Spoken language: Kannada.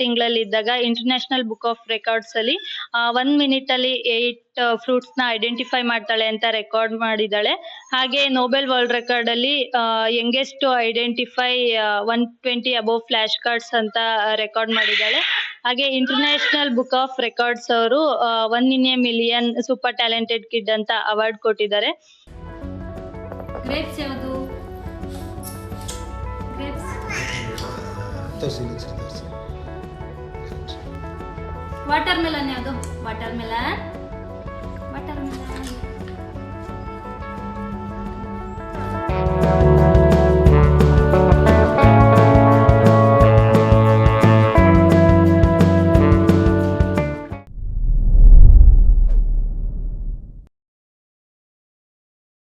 ತಿಂಗಳಲ್ಲಿ ಇದ್ದಾಗ ಇಂಟರ್ನ್ಯಾಷನಲ್ ಬುಕ್ ಆಫ್ ರೆಕಾರ್ಡ್ಸ್ ಅಲ್ಲಿ ಒನ್ ಮಿನಿಟ್ ಅಲ್ಲಿ ಏಟ್ ಫ್ರೂಟ್ಸ್ನ ಐಡೆಂಟಿಫೈ ಮಾಡ್ತಾಳೆ ಅಂತ ರೆಕಾರ್ಡ್ ಮಾಡಿದಾಳೆ. ಹಾಗೆ ನೋಬೆಲ್ ವರ್ಲ್ಡ್ ರೆಕಾರ್ಡ್ ಅಲ್ಲಿ youngest identify one twenty above flash cards ಅಂತ ರೆಕಾರ್ಡ್ ಮಾಡಿದ್ದಾಳೆ ಹಾಗೆ ಇಂಟರ್ನ್ಯಾಷನಲ್ ಬುಕ್ ಆಫ್ ರೆಕಾರ್ಡ್ಸ್ ಅವರು one in a million super talented kid ಅಂತ ಅವಾರ್ಡ್ ಕೊಟ್ಟಿದ್ದಾರೆ. ಗ್ರೇಪ್ಸ್ ಯಾವುದು? ಗ್ರೇಪ್ಸ್ ವಾಟರ್ ಮೆಲನ್ ಯಾವುದು? Watermelon watermelon